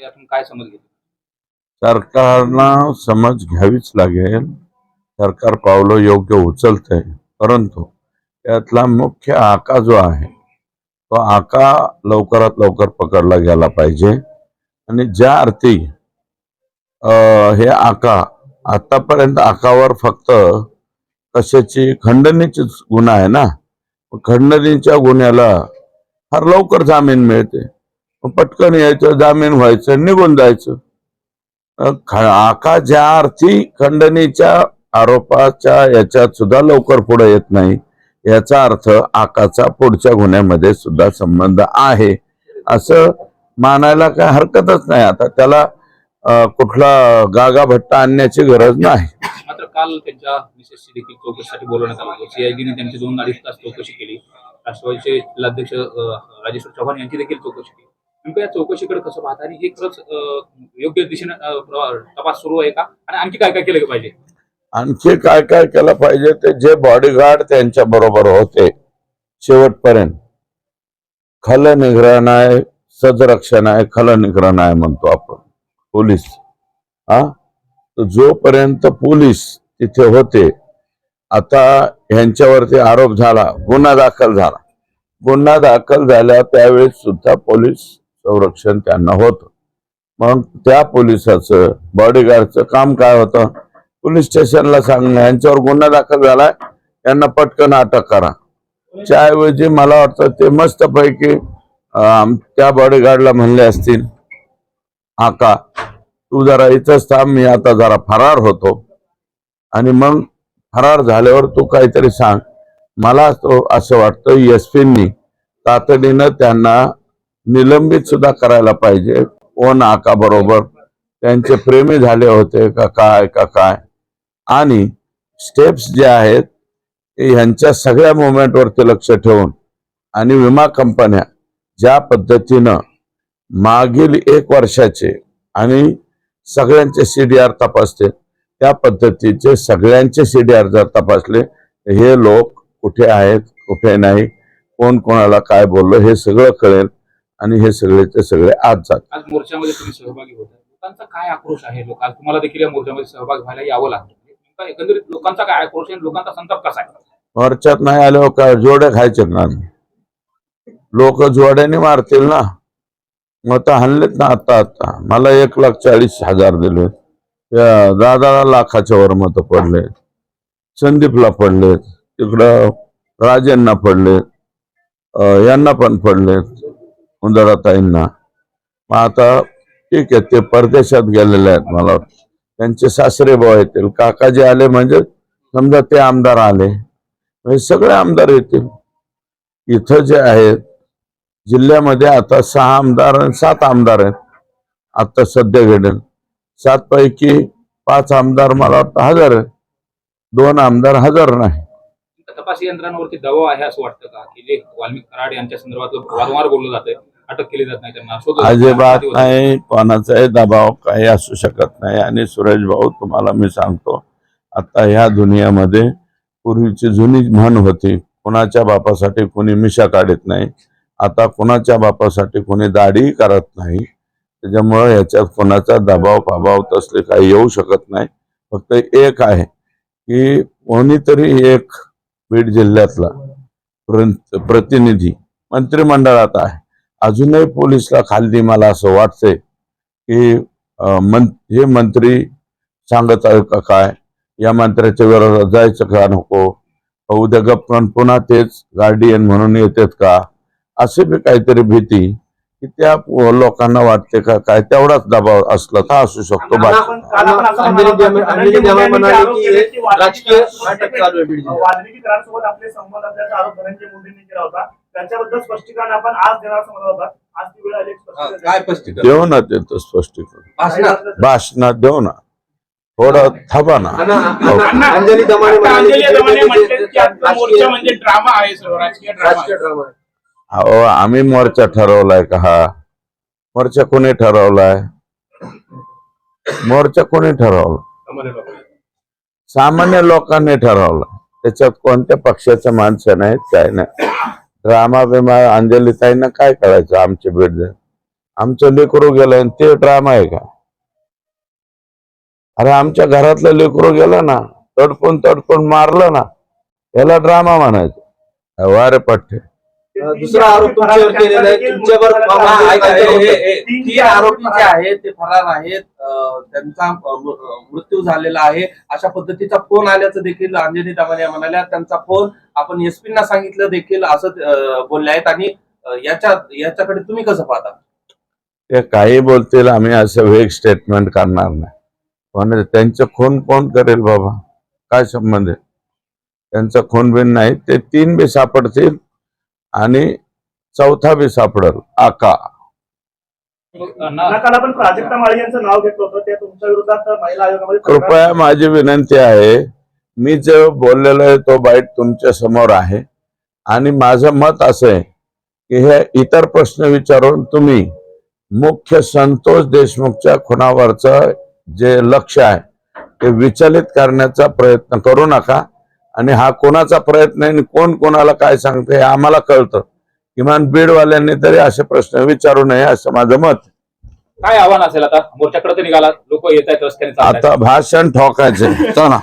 यातून काय समज घेतली? सरकारला समज घ्यावीच लागेल. सरकार पावलं योग्य उचलतंय. परंतु यातला मुख्य आका जो आहे तो आका लवकरात लवकर पकडला गेला पाहिजे. आणि ज्या अर्थी हे आका आतापर्यंत आकावर फक्त कशाची खंडणीचीच गुन्हा आहे ना? खंडणीच्या गुन्ह्याला फार लवकर जामीन मिळते. पटकन यायचं जामीन व्हायचं निघून जायचं. आका ज्या अर्थी खंडणीच्या आरोपाच्या याच्यात सुद्धा लवकर पुढे येत नाही. याचा अर्थ आकाचा पुढच्या गुन्ह्यामध्ये सुद्धा संबंध आहे. असं मानायला काय हरकतच नाही. आता त्याला कुठला गागा भट्टा आणण्याची गरज नाही. मात्र काल त्यांच्या मिसेसची देखील चौकशीसाठी बोलवण्यात आलं. सीआयडीने त्यांची दोन अडीच तास चौकशी केली. राष्ट्रवादीचे जिल्हाध्यक्ष राजेश्वर चव्हाण यांची देखील चौकशी केली. नेमकं या चौकशीकडे कसं पाहता? आणि हे खरंच योग्य दिशेने तपास सुरू आहे का? आणि आणखी काय काय केलं पाहिजे? आणखी काय काय केलं पाहिजे? ते जे बॉडीगार्ड त्यांच्या बरोबर होते शेवटपर्यंत. खल निग्रहण आहे सजरक्षण आहे खल निग्रहण आहे म्हणतो आपण. पोलीस. हा जोपर्यंत पोलीस तिथे होते आता ह्यांच्यावरती आरोप झाला गुन्हा दाखल झाला. गुन्हा दाखल झाल्या त्यावेळेस सुद्धा पोलीस संरक्षण त्यांना होतं. मग त्या पोलिसाचं बॉडीगार्डचं काम काय होतं? पोलीस स्टेशनला सांगणं यांच्यावर गुन्हा दाखल झालाय यांना पटकन अटक करा. त्याऐवजी मला वाटतं ते मस्तपैकी त्या बॉडीगार्डला म्हणले असतील हा का तू जरा इथंच थांब मी आता जरा फरार होतो. आणि मग फरार झाल्यावर तू काहीतरी सांग. मला तो असं वाटतं एसपींनी तातडीनं त्यांना निलंबित सुद्धा करायला पाहिजे. कोण आका बरोबर. त्यांचे प्रेमी झाले होते का काय का काय. आणि स्टेप्स जे आहेत ह्यांच्या सगळ्या मुवमेंटवरती लक्ष ठेवून आणि विमा कंपन्या ज्या पद्धतीनं मागील एक वर्षाचे आणि सगळ्यांचे सी डी आर तपासते त्या पद्धतीचे सगळ्यांचे सी डी आर जर तपासले हे लोक कुठे आहेत कुठे नाही कोण कोणाला काय बोललं हे सगळं कळेल. आणि हे सगळेचे सगळे आज जात. आज मोर्चामध्ये तुम्ही सहभागी होता लोकांचा काय आक्रोश आहे? लोक आज तुम्हाला देखील या मोर्चामध्ये सहभाग व्हायला यावं लागतं. नेमका एकंदरीत लोकांचा काय आक्रोश आहे लोकांचा संताप कसा आहे? मोर्चात नाही आल्यावर काय जोड्या खायचे का लोक जोड्याने मारतील ना. मग तर हाणलेत ना आता आता. मला एक लाख चाळीस हजार दिले त्या दादाला लाखाच्या वर मत पडले संदीपला पडलेत. तिकडं राजेंना पडलेत. यांना पण पडलेत. उंदराताईंना मग आता ठीक आहे ते परदेशात गेलेले आहेत मला वाटतं. त्यांचे सासरे भाऊ येतील काकाजी आले म्हणजे समजा ते आमदार आले. म्हणजे सगळे आमदार येतील. इथं जे आहेत जिल्ह्यामध्ये आता सहा आमदार आणि सात आमदार आहेत. आता सध्या घडेल. सात पैकी पाच आमदार मला वाटतं हजार आहेत. दोन आमदार हजार नाही. तपास यंत्रणावरती दबाव आहे असं वाटतं का? की जे वाल्मिक कराड यांच्या संदर्भात वारंवार बोललं जातंय अटक केली जात नाही त्यांना. अजिबात. नाही कोणाचाही दबाव काही असू शकत नाही. आणि सुरेश भाऊ तुम्हाला मी सांगतो आता ह्या दुनियामध्ये पूर्वीची जुनी म्हण होती कुणाच्या बापासाठी कोणी मिशा काढत नाही आता कुणाच्या बापासाठी कोणी दाढी करत नाही. त्याच्यामुळं याच्यात कोणाचा दबाव पाबाव तसले काही येऊ शकत नाही. फक्त एक आहे की कोणीतरी एक बीड जिल्ह्यातला प्र- प्रतिनिधी मंत्रिमंडळात आहे. अजूनही पोलिसला खाल्ली मला असं वाटतंय की मं हे मंत्री सांगत आहे का काय? या मंत्र्याच्या विरोधात जायचं का नको? उद्या गप्पन पुन्हा तेच गार्डियन म्हणून येतात का? असे बी काहीतरी भीती की त्या लोकांना वाटते का काय? तेवढाच दबाव असला तर असू शकतो. देऊ ना ते स्पष्टीकरण. भाषणात. देऊ ना. थोडं थांबा ना. हो. अंजली दमाने म्हणजे ड्रामा आहे सर्व राजकीय ड्रामा. अहो आम्ही मोर्चा ठरवलाय का हा? मोर्चा कोणी ठरवलाय? मोर्चा कोणी ठरवला? सामान्य लोकांनी. ठरवला. त्याच्यात कोणत्या पक्षाचं माणसं नाहीत काय नाही ड्रामा बिमा अंजलीताईंना काय करायचं आमचे बीड आमचं लेकरू गेलं आणि ते ड्रामा आहे का? अरे आमच्या घरातलं लेकरू गेलं ना तडपून तडपून मारलं ना त्याला ड्रामा म्हणायचं. वारे पठ्ठे. दुसरा आरोप तुमच्यावर केलेला आहे. तुमच्यावर तीन आरोपी जे आहेत ते फरार आहेत. त्यांचा मृत्यू झालेला आहे. अशा पद्धतीचा फोन आल्याचं देखील अंजनी दमाने म्हणाल्या. त्यांचा फोन आपण एसपी ना सांगितलं देखील असं बोलले आहेत. आणि याच्या याच्याकडे तुम्ही कसं पाहता? ते काही बोलतील आम्ही असं वेग स्टेटमेंट करणार नाही. पण त्यांचं खून कोण करेल बाबा? काय संबंध आहे? त्यांचं खून बिन नाही. ते तीन बी सापडतील. आणि चौथा बी सापडल आका. कृपया माझी विनंती आहे मी जो बोललेलो आहे तो बाईट तुमच्यासमोर आहे. आणि माझं मत असं आहे की हे इतर प्रश्न विचारून तुम्ही मुख्य संतोष देशमुखच्या खुनावरचं जे लक्ष आहे ते विचलित करण्याचा प्रयत्न करू नका. आणि हा कोणाचा प्रयत्न आहे आणि कोण कोणाला काय सांगते हे आम्हाला कळतं. किमान बीडवाल्यांनी तरी असे प्रश्न विचारू नये असं माझं मत. काय आव्हान असेल आता? मोर्चाकडे तर निघाला. लोक येत आहेत रस्त्याने. आता भाषण ठोकायचे. चला.